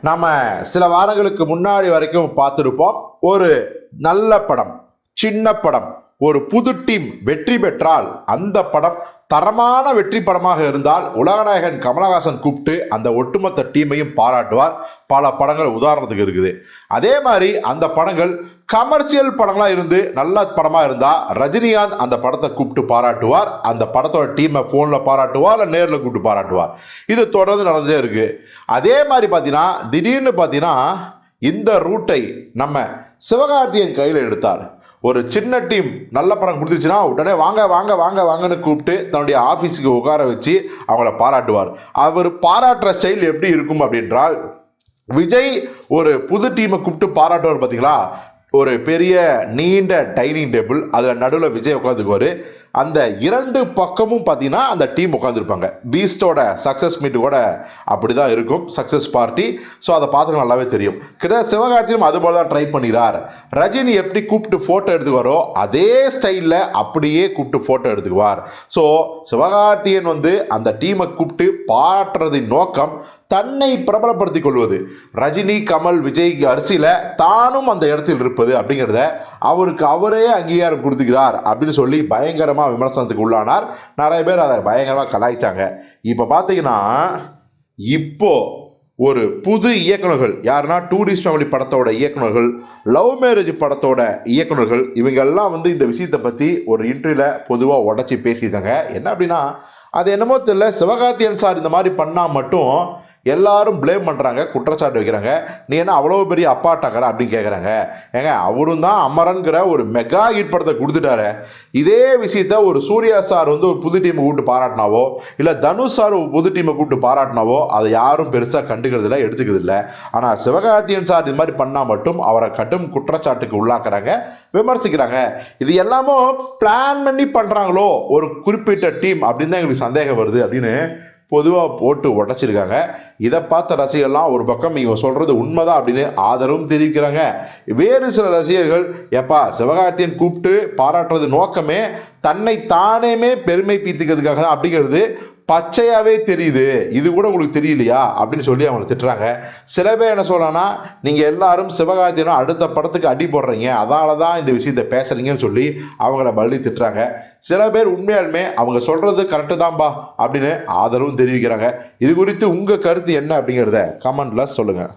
நம்ம சில வாரங்களுக்கு முன்னாடி வரைக்கும் பார்த்துருப்போம். ஒரு நல்ல படம் சின்ன படம். ஒரு புது டீம் வெற்றி பெற்றால் அந்த படம் தரமான வெற்றி படமாக இருந்தால் உலகநாயகன் கமலஹாசன் கூப்பிட்டு அந்த ஒட்டுமொத்த டீமையும் பாராட்டுவார். பல படங்கள் உதாரணத்துக்கு இருக்குது. அதே மாதிரி அந்த படங்கள் கமர்ஷியல் படங்களாக இருந்து நல்ல படமாக இருந்தால் ரஜினிகாந்த் அந்த படத்தை கூப்பிட்டு பாராட்டுவார். அந்த படத்தோட டீமை ஃபோனில் பாராட்டுவார் இல்லை நேரில் கூப்பிட்டு பாராட்டுவார். இது தொடர்ந்து நடந்துட்டே இருக்குது அதே மாதிரி பார்த்தீங்கன்னா திடீர்னு பார்த்தீங்கன்னா இந்த ரூட்டை நம்ம சிவகார்த்தியன் கையில் எடுத்தார். ஒரு சின்ன டீம் நல்ல படம் கொடுத்துச்சுன்னா உடனே வாங்க வாங்க வாங்க வாங்கன்னு கூப்பிட்டு தன்னுடைய ஆஃபீஸுக்கு உட்கார வச்சு அவங்கள பாராட்டுவார். அவர் பாராட்டுற ஸ்டைல் எப்படி இருக்கும் அப்படின்றால் விஜய் ஒரு புது டீமை கூப்பிட்டு பாராட்டுவார் பார்த்தீங்களா? ஒரு பெரிய நீண்ட டைனிங் டேபிள் அதில் நடுவில் விஜய் உட்காந்துக்குவார் அந்த இரண்டு பக்கமும் பார்த்தீங்கன்னா அந்த டீம் உட்காந்துருப்பாங்க பீஸ்டோட சக்ஸஸ் மீட்டு கூட அப்படி தான் இருக்கும். சக்ஸஸ் பார்ட்டி ஸோ அதை பார்த்துக்க நல்லாவே தெரியும். கிட்ட சிவகார்த்தியும் அது போல் தான் ட்ரை பண்ணிடுறார் ரஜினி எப்படி கூப்பிட்டு ஃபோட்டோ எடுத்துக்குவாரோ அதே ஸ்டைலில் அப்படியே கூப்பிட்டு ஃபோட்டோ எடுத்துக்குவார். ஸோ சிவகார்த்தியன் வந்து அந்த டீமை கூப்பிட்டு பாராட்டுறதின் நோக்கம் தன்னை பிரபலப்படுத்திக் கொள்வது. ரஜினி கமல் விஜய் அரிசியில் தானும் அந்த இடத்தில் இருப்பது அப்படிங்கிறத அவருக்கு அவரே அங்கீகாரம் கொடுத்துக்கிறார் அப்படின்னு சொல்லி பயங்கரமாக விமர்சனத்துக்கு உள்ளானார். நிறைய பேர் அதை பயங்கரமாக கலாய்ச்சாங்க. இப்போ பார்த்தீங்கன்னா இப்போது ஒரு புது இயக்குனர்கள் யாருன்னா டூரிஸ்ட் ஃபேமிலி படத்தோட இயக்குனர்கள் லவ் மேரேஜ் படத்தோட இயக்குனர்கள் இவங்கெல்லாம் வந்து இந்த விஷயத்தை பற்றி ஒரு இன்ட்ரியில் பொதுவாக உடச்சி பேசியிருக்காங்க. என்ன அப்படின்னா அது என்னமோ தெரியல சிவகார்த்தியன் சார் இந்த மாதிரி பண்ணால் மட்டும் எல்லாரும் ப்ளேம் பண்ணுறாங்க குற்றச்சாட்டு வைக்கிறாங்க. நீ என்ன அவ்வளோ பெரிய அப்பா டக்கரா அப்படின்னு கேட்குறாங்க ஏங்க அவரும் தான் அமரன்கிற ஒரு மெகா ஹிட் படத்தை கொடுத்துட்டாரு. இதே விஷயத்த ஒரு சூர்யா சார் வந்து ஒரு புது டீமை கூப்பிட்டு பாராட்டினாவோ இல்லை தனுஷ் சார் ஒரு புது டீமை கூப்பிட்டு பாராட்டினாவோ அதை யாரும் பெருசாக கண்டுக்கிறது இல்லை எடுத்துக்கிறது இல்லை ஆனால் சிவகார்த்தியன் சார் இது மாதிரி பண்ணால் மட்டும் அவரை கடும் குற்றச்சாட்டுக்கு உள்ளாக்குறாங்க விமர்சிக்கிறாங்க. இது எல்லாமும் பிளான் பண்ணி பண்ணுறாங்களோ ஒரு குறிப்பிட்ட டீம் அப்படின்னு தான் எங்களுக்கு சந்தேகம் வருது அப்படின்னு பொதுவாக போட்டு உடச்சிருக்காங்க. இதை பார்த்த ரசிகர்லாம் ஒரு பக்கம் இவங்க சொல்கிறது உண்மைதான் அப்படின்னு ஆதரவும் தெரிவிக்கிறாங்க. வேறு சில ரசிகர்கள் எப்பா சிவகார்த்தியன் கூப்பிட்டு பாராட்டுறது நோக்கமே தன்னை தானேமே பெருமை பீத்துக்கிறதுக்காக தான் அப்படிங்கிறது பச்சையாகவே தெரியுது இது கூட உங்களுக்கு தெரியலையா? அப்படின்னு சொல்லி அவங்களை திட்டுறாங்க. சில பேர் என்ன சொல்கிறாங்கன்னா நீங்கள் எல்லாரும் சிவகார்த்தினா அடுத்த படத்துக்கு அடி போடுறீங்க. அதனால தான் இந்த விஷயத்தை பேசுகிறீங்கன்னு சொல்லி அவங்கள பள்ளி திட்டுறாங்க. சில பேர் உண்மையாலுமே அவங்க சொல்கிறது கரெக்டு தான்பா அப்படின்னு ஆதரவும் தெரிவிக்கிறாங்க. இது குறித்து உங்கள் கருத்து என்ன அப்படிங்கிறத கமெண்டில் சொல்லுங்கள்